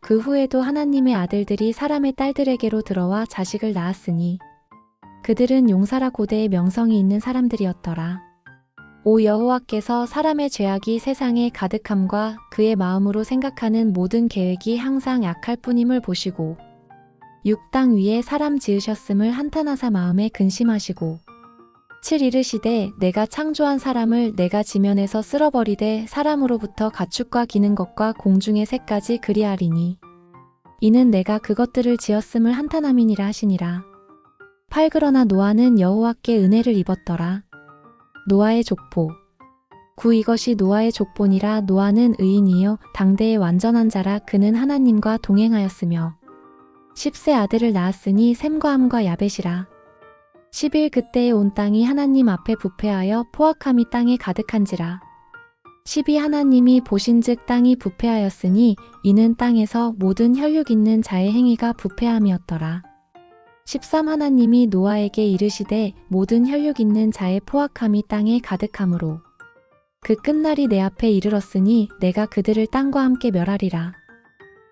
그 후에도 하나님의 아들들이 사람의 딸들에게로 들어와 자식을 낳았으니 그들은 용사라 고대의 명성이 있는 사람들이었더라. 오 여호와께서 사람의 죄악이 세상에 가득함과 그의 마음으로 생각하는 모든 계획이 항상 약할 뿐임을 보시고 육땅 위에 사람 지으셨음을 한탄하사 마음에 근심하시고 7 이르시되 내가 창조한 사람을 내가 지면에서 쓸어버리되 사람으로부터 가축과 기는 것과 공중의 새까지 그리하리니 이는 내가 그것들을 지었음을 한탄함이니라 하시니라. 8 그러나 노아는 여호와께 은혜를 입었더라. 노아의 족보. 9 이것이 노아의 족보니라. 노아는 의인이요 당대의 완전한 자라. 그는 하나님과 동행하였으며 10세 아들을 낳았으니 샘과 함과 야벳이라 10일 그때에 온 땅이 하나님 앞에 부패하여 포악함이 땅에 가득한지라. 12 하나님이 보신즉 땅이 부패하였으니 이는 땅에서 모든 혈육 있는 자의 행위가 부패함이었더라. 13 하나님이 노아에게 이르시되 모든 혈육 있는 자의 포악함이 땅에 가득함으로 그 끝날이 내 앞에 이르렀으니 내가 그들을 땅과 함께 멸하리라.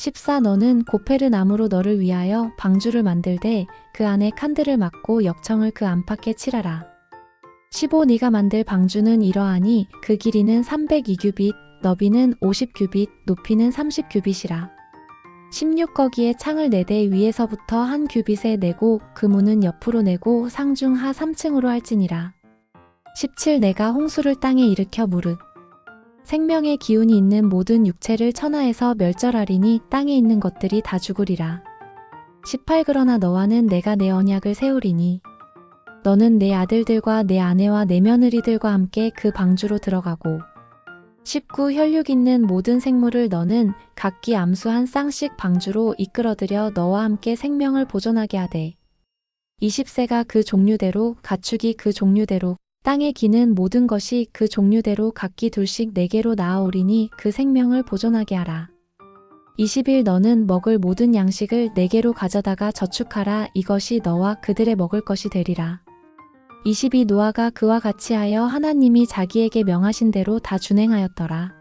14 너는 고페르 나무로 너를 위하여 방주를 만들되 그 안에 칸들을 막고 역청을 그 안팎에 칠하라. 15 네가 만들 방주는 이러하니 그 길이는 302규빗, 너비는 50규빗, 높이는 30규빗이라. 16 거기에 창을 네대 위에서부터 한 규빗에 내고 그 문은 옆으로 내고 상중 하 3층으로 할지니라. 17 내가 홍수를 땅에 일으켜 무릇 생명의 기운이 있는 모든 육체를 천하에서 멸절하리니 땅에 있는 것들이 다 죽으리라. 18 그러나 너와는 내가 내 언약을 세우리니 너는 내 아들들과 내 아내와 내 며느리들과 함께 그 방주로 들어가고 19 혈육 있는 모든 생물을 너는 각기 암수 한 쌍씩 방주로 이끌어들여 너와 함께 생명을 보존하게 하되 20세가 그 종류대로 가축이 그 종류대로 땅에 기는 모든 것이 그 종류대로 각기 둘씩 네 개로 나아오리니 그 생명을 보존하게 하라. 20일 너는 먹을 모든 양식을 네 개로 가져다가 저축하라 이것이 너와 그들의 먹을 것이 되리라. 22 노아가 그와 같이 하여 하나님이 자기에게 명하신 대로 다 준행하였더라.